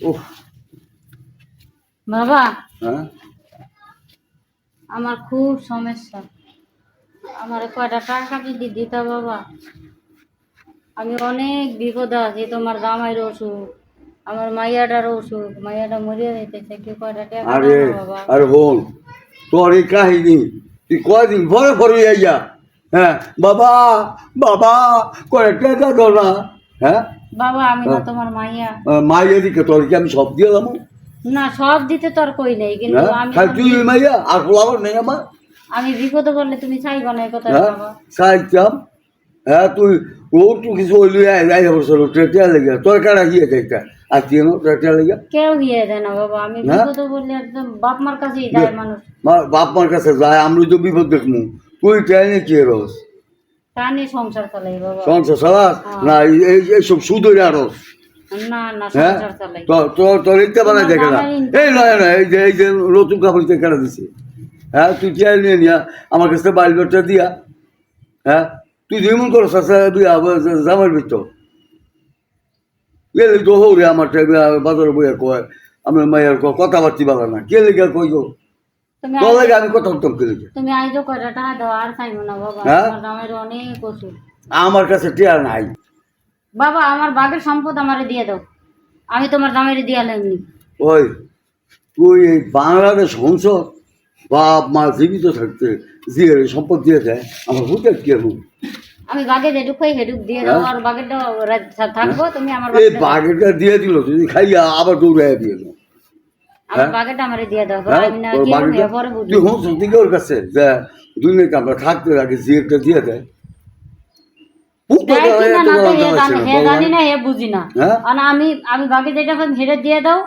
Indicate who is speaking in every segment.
Speaker 1: উফ।
Speaker 2: বাবা।
Speaker 1: হ্যাঁ?
Speaker 2: আমার খুব সমস্যা। আমার কয়টা টাকা যদি দিতা বাবা। আমি অনেক বিপদে আছি তোমার জামাইয়ের অসুখ আমার মাইয়াটার অসুখ মাইয়াটা মরিয়া যাইতেছে কি কয়টা টাকা
Speaker 1: আরে আরে বোন তোর এই কাহিনী তুই কয়দিন ভরে ভরে আইয়া হ্যাঁ বাবা বাবা কয়েক টাকা দাও না হ্যাঁ?
Speaker 2: বাবা আমি না তোমার মাইয়া।
Speaker 1: মাইয়া দিকে তোর কি আমি সব দিয়ে দিলাম
Speaker 2: না সব দিতে তোর কই নেই কিন্তু
Speaker 1: হ্যাঁ?
Speaker 2: আমি
Speaker 1: তুই মাইয়া আর নেই আমার।
Speaker 2: আমি বিপদে পড়লে তুমি চাইবা না কথা
Speaker 1: হ্যাঁ?
Speaker 2: বাবা।
Speaker 1: সাইতাম হ্যাঁ তুই ও তুই কিছু হইলি আই বছর ট্রেটিয়া লেগে। তোর গিয়ে আর তুই ট্রেটিয়া লেগে?
Speaker 2: কেউ গিয়ে দেয় না বাবা। আমি
Speaker 1: হ্যাঁ?
Speaker 2: বিপদে পড়লে একদম বাপ মার কাছেই যায় মানুষ।
Speaker 1: বাপ মার কাছে যায় আমি তো বিপদ দেখমু। তুই ট্রেনে কি রস?
Speaker 2: সংসার চালাই বাবা।
Speaker 1: সংসার সালাস না এই- এই এইসব সুদই আরস
Speaker 2: না না
Speaker 1: হ্যাঁ? তোর তোর ইত্যা বানাই দেখে না। এই নয় না এই যে এই যে নতুন কাপড় থেকে কেটে দিছে। হ্যাঁ তুই চেয়ার নিয়ে নিয়া আমার কাছে বেটটা দিয়া। হ্যাঁ? তুই যেমন করো সাসা দিয়া জামার ভিতর গেলে তো। হৌরে আমার বাজারে বইয়া কয় আমার মায়ের কথাবার্তি বলা না। কে লেগে কই গো
Speaker 2: তুমি
Speaker 1: তোর আমি কথা উত্তম কে লেগে
Speaker 2: তুমি আইজো কয়টা টাকা দাও আর চাইব না বাবা।
Speaker 1: হ্যাঁ?
Speaker 2: আমার দামের অনেক ওষুধ।
Speaker 1: আমার কাছে টেয়ার নাই।
Speaker 2: বাবা আমার বাগের সম্পদ আমারে দিয়ে দাও। আমি তোমার দামের দিয়ে এমনি
Speaker 1: ওই তুই এই বাংলাদেশ সংসদ বাপ মা জীবিত থাকতে যে সম্পদ দিয়ে দেয় আমার হুতে কে রূপ
Speaker 2: আমি বাগে যেটুক খাই সেটুক দিয়ে দাও
Speaker 1: হ্যাঁ?
Speaker 2: আর বাগেরটা থাকব তুমি আমার
Speaker 1: এই
Speaker 2: বাগেরটা
Speaker 1: দিয়ে দিল যদি খাইয়া আবার দৌড়াইয়া দিয়ে দাও। তুই হোস দিকে ওর কাছে যে আমরা থাকতে আগে দিয়ে দেয়
Speaker 2: জানি জানি
Speaker 1: হ্যাঁ?
Speaker 2: আমি আমি বাগে যেটা হেরে দিয়ে দাও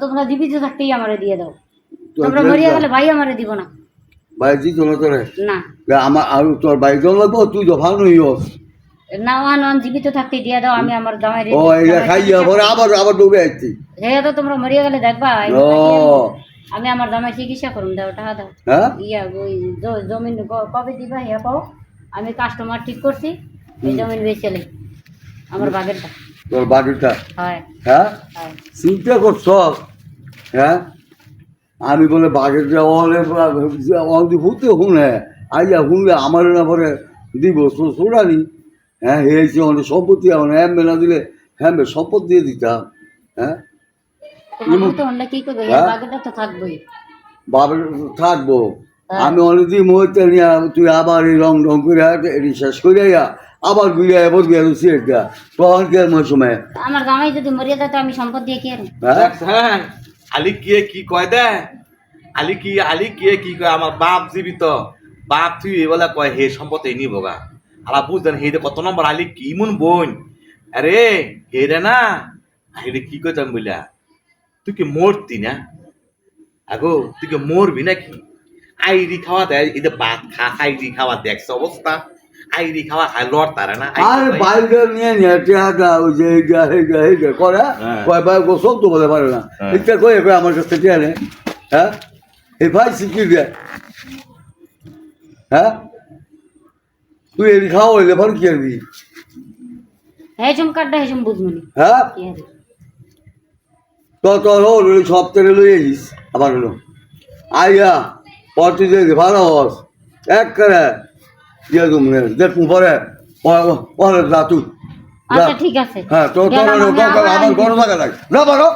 Speaker 2: তোমরা জীবিত থাকতেই আমারে দিয়ে দাও। তোমরা মরিয়া গেলে ভাই আমারে দিব না।
Speaker 1: ভাই দিত না তোরে
Speaker 2: না।
Speaker 1: আমার আর তোর বাইক লাগবো তুই তো ভালো হইস
Speaker 2: না ওয়ান ওয়ান জীবিত থাকতে দিয়ে দাও আমি আমার জামাই
Speaker 1: ও এটা খাইয়া পরে আবার আবার দৌড়ে আসছি
Speaker 2: হে তো তোমরা মরিয়া গেলে দেখবা আমি আমার জামাই চিকিৎসা করুন দাও টাকা দাও
Speaker 1: হ্যাঁ
Speaker 2: ইয়া ওই জমিন কবে দিবা পাও আমি কাস্টমার ঠিক করছি এই জমিন বেচেলে আমার বাগেরটা
Speaker 1: তোর
Speaker 2: হয়
Speaker 1: হ্যাঁ চিন্তা করছ হ্যাঁ আমি বলে বাঘের যে অলে অলি হুতে শুনে আইয়া শুনলে আমার না পরে দিব চোরানি হ্যাঁ হয়েছে অনেক সম্পত্তি আমার হ্যাঁ মেলা দিলে হ্যাঁ বে, সম্পদ দিয়ে দিতাম হ্যাঁ।
Speaker 2: কি
Speaker 1: হ্যাঁ? বাবার থাকব।
Speaker 2: হ্যাঁ।
Speaker 1: আমি অনেকদিন মুহূর্তে নিয়ে তুই আবার এই রং রং করে এটি শেষ করে আবার ঘুরে সিট দেয়া তখন কে সময়
Speaker 2: আমার জামাই যদি মরিয়া তো আমি সম্পদ দিয়ে কি
Speaker 1: হ্যাঁ।
Speaker 3: হ্যাঁ আলি কিয়ে কি কয় দে আলি কি আলি কিয়ে কি কয়? আমার বাপ জীবিত। বাপ তুই বলে কয় হে সম্পদ এই নিব গা আলা বুঝলেন হে কত নম্বর আলি কি মন বোন? আরে হে রে না। হে কি কইতাম বইলা? তুই কি মরতি না? আগো তুই কি মরবি নাকি? আইরি খাওয়া দেয় এই যে ভাত খা আইরি খাওয়া দেখছ অবস্থা। আইরি খাওয়া খায় লড় তারা না।
Speaker 1: আর বাইরে নিয়ে নিয়ে টেহাটা ওই যে এইটা এইটা এইটা করে
Speaker 3: হ্যাঁ।
Speaker 1: কয় ভাই গোসল তো বলে পারে না।
Speaker 3: হ্যাঁ।
Speaker 1: এটা কয়ে কয়ে আমার কাছ আনে হ্যাঁ? এই ভাই শিখিয়ে দেয় হ্যাঁ? তুই এই খাওয়া হইলে ভালো কি আনবি?
Speaker 2: হে চুমকারটা হে চুম বুঝমনি
Speaker 1: হ্যাঁ?
Speaker 2: কি আর
Speaker 1: তো হল ওই সপ্তাহে লই আইস আবার হলো। আইয়া পর তুই দেখি ভালো হস এক করে দিয়ে তুমি দেখুন পরে পরে যা তুই।
Speaker 2: আচ্ছা ঠিক আছে।
Speaker 1: হ্যাঁ তোর
Speaker 2: আমি
Speaker 1: আমার গরম লাগা লাগে যা পারো